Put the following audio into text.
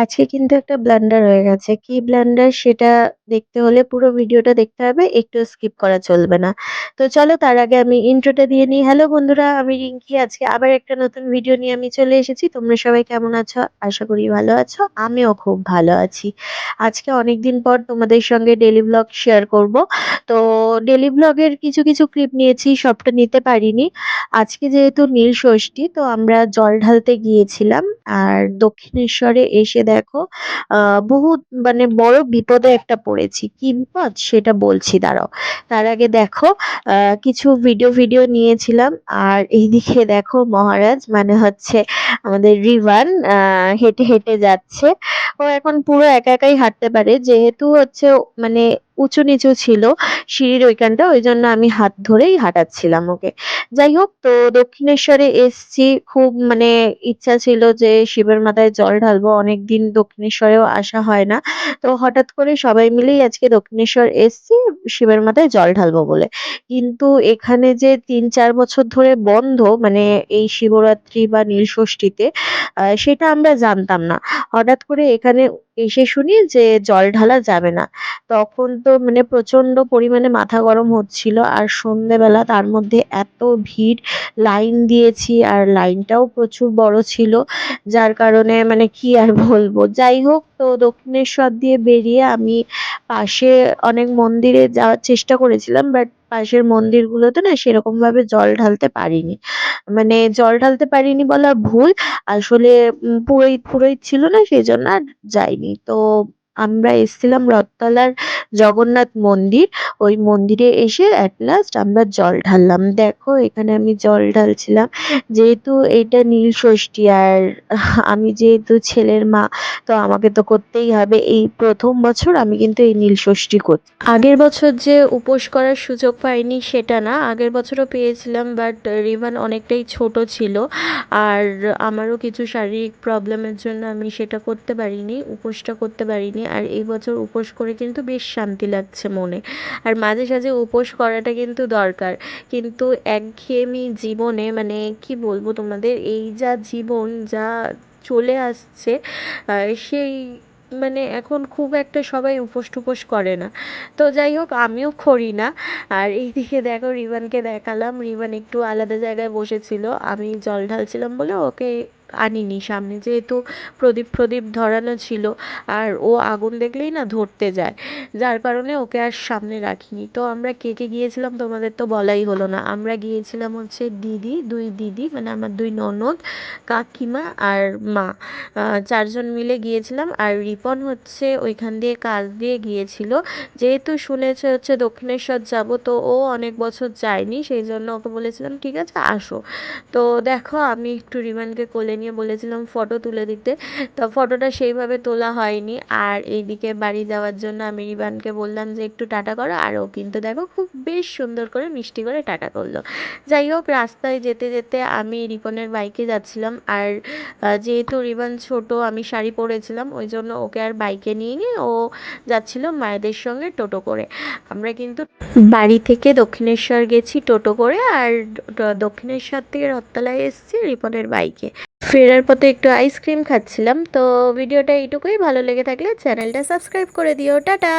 আজকে কিন্তু একটা ব্লান্ডার হয়ে গেছে। কি ব্লান্ডার সেটা দেখতে হলে পুরো ভিডিওটা দেখতে হবে। একটু স্কিপ করা চলবে না। তো চলো তার আগে আমি ইন্ট্রোটা দিয়ে নিই। হ্যালো বন্ধুরা, আমি রিঙ্কি। আজকে আবার একটা নতুন ভিডিও নিয়ে আমি চলে এসেছি। তোমরা সবাই কেমন আছো? আশা করি ভালো আছো। আমিও খুব ভালো আছি। আজকে অনেকদিন পর তোমাদের সঙ্গে ডেলি ব্লগ শেয়ার করব। তো ডেলি ব্লগের কিছু, কিছু ক্লিপ নিয়েছি, সবটা নিতে পারিনি। আজকে যেহেতু নীল ষষ্ঠী তো আমরা জল ঢালতে গিয়েছিলাম। আর দক্ষিণেশ্বরে এসে দেখো আহ বহুত মানে বড় বিপদে একটা পড়েছি। কি বিপদ? সেটা বলছি দাঁড়াও। তার আগে দেখো কিছু ভিডিও, ভিডিও নিয়েছিলাম। আর এইদিকে দেখো মহারাজ মানে হচ্ছে আমাদের রিভান হেঁটে, হেঁটে যাচ্ছে। ও এখন পুরো একা একাই হাঁটতে পারে। যেহেতু হচ্ছে মানে উঁচু নিচু ছিল সিঁড়ির ওইখানটা ওই জন্য আমি হাত ধরেই হাঁটাচ্ছিলাম ওকে। যাই হোক, তো দক্ষিণেশ্বরে এসছি, খুব মানে ইচ্ছা ছিল যে শিবের মাথায় জল ঢালবো। অনেকদিন দক্ষিণেশ্বরেও আসা হয় না। তো হঠাৎ করে সবাই মিলেই আজকে দক্ষিণেশ্বর এসছি, শিবের মাথায় জল ঢালবো বলে। কিন্তু এখানে যে ৩-৪ বছর ধরে বন্ধ মানে এই শিবরাত্রি বা নীলষষ্ঠীতে সেটা আমরা জানতাম না। হঠাৎ করে এখানে এসে শুনি যে জল ঢালা যাবে না। তখন তো মানে প্রচণ্ড পরিমাণে মাথা গরম হচ্ছিল। আর সন্ধ্যেবেলা তার মধ্যে এত ভিড়, লাইন দিয়েছি আর লাইনটাও প্রচুর বড় ছিল। যার কারণে মানে কি আর বলব। যাই হোক তো দক্ষিণেশ্বর দিয়ে বেরিয়ে আমি পাশে অনেক মন্দিরে যাওয়ার চেষ্টা করেছিলাম। বাট পাশের মন্দিরগুলোতে না সেরকম ভাবে জল ঢালতে পারিনি। মানে জল ঢালতে পারিনি বলা ভুল। আসলে পুরোহিত পুরোহিত ছিল না সেই জন্য আর যাইনি। তো আমরা এসছিলাম রথতলার জগন্নাথ মন্দির। ওই মন্দিরে এসে এট লাস্ট আমরা জল ঢাললাম। দেখো, এখানে আমি জল ঢালছিলাম। যেহেতু এটা নীল ষষ্ঠী, আর আমি যেহেতু ছেলের মা, তো আমাকে তো করতেই হবে। এই প্রথম বছর আমি কিন্তু এই নীল ষষ্ঠী করছি। আগের বছর যে উপোস করার সুযোগ পাইনি সেটা না। আগের বছরও পেয়েছিলাম বাট রিভান অনেকটাই ছোট ছিল। আর আমারও কিছু শারীরিক প্রবলেমের জন্য আমি সেটা করতে পারিনি। উপোসটা করতে পারিনি। আর এই বছর উপোস করে কিন্তু বেশ শান্তি লাগছে মনে। আর মাঝে সাঝে উপোস করাটা কিন্তু দরকার। কিন্তু একঘেয়েমি জীবনে মানে কি বলব তোমাদের, এই যা জীবন যা চলে আসছে সেই মানে এখন খুব একটা সবাই উপোস টুপোস করে না। তো যাই হোক, আমিও করি না। আর এইদিকে দেখো, রিবানকে দেখালাম। রিবান একটু আলাদা জায়গায় বসেছিল। আমি জল ঢালছিলাম বলে ওকে আনিনি সামনে। যেহেতু প্রদীপ ফ্রদীপ ধরানো ছিল। আর ও আগুন দেখলেই না ধরতে যায়। যার কারণে ওকে আর সামনে রাখিনি। তো আমরা কে, কে গিয়েছিলাম তোমাদের তো বলাই হলো না। আমরা গিয়েছিলাম হচ্ছে দিদি, দুই দিদি মানে আমার দুই ননদ, কাকিমা আর মা। চারজন মিলে গিয়েছিলাম। আর রিপন হচ্ছে ওইখান দিয়ে কাজ দিয়ে গিয়েছিল। যেহেতু শুনেছে হচ্ছে দক্ষিণেশ্বর যাব তো ও অনেক বছর যায়নি। সেই জন্য ওকে বলেছিলাম ঠিক আছে আসো। তো দেখো আমি একটু রিভানকে কোলে নিয়ে বলেছিলাম ফটো তুলে দিতে। তো ফটোটা সেইভাবে তোলা হয়নি। আর এইদিকে বাড়ি যাওয়ার জন্য আমি রিভানকে বললাম যে একটু টাটা করো। আর ও কিন্তু দেখো খুব বেশ সুন্দর করে মিষ্টি করে টাটা করল। যাই হোক রাস্তায় যেতে, যেতে আমি রিপনের বাইকে যাচ্ছিলাম। আর যেহেতু রিবান ছোট আমি শাড়ি পরেছিলাম ওই জন্য ওকে আর বাইকে নিয়ে নিয়ে ও যাচ্ছিল মায়েদের সঙ্গে টোটো করে। আমরা কিন্তু বাড়ি থেকে দক্ষিণেশ্বর গেছি টোটো করে আর দক্ষিণেশ্বর থেকে রথতলায় এসছি রিপনের বাইকে। ফেরার পথে একটু আইসক্রিম খাচ্ছিলাম। তো ভিডিওটা এইটুকুই। ভালো লেগে থাকলে চ্যানেলটা সাবস্ক্রাইব করে দিও। টাটা!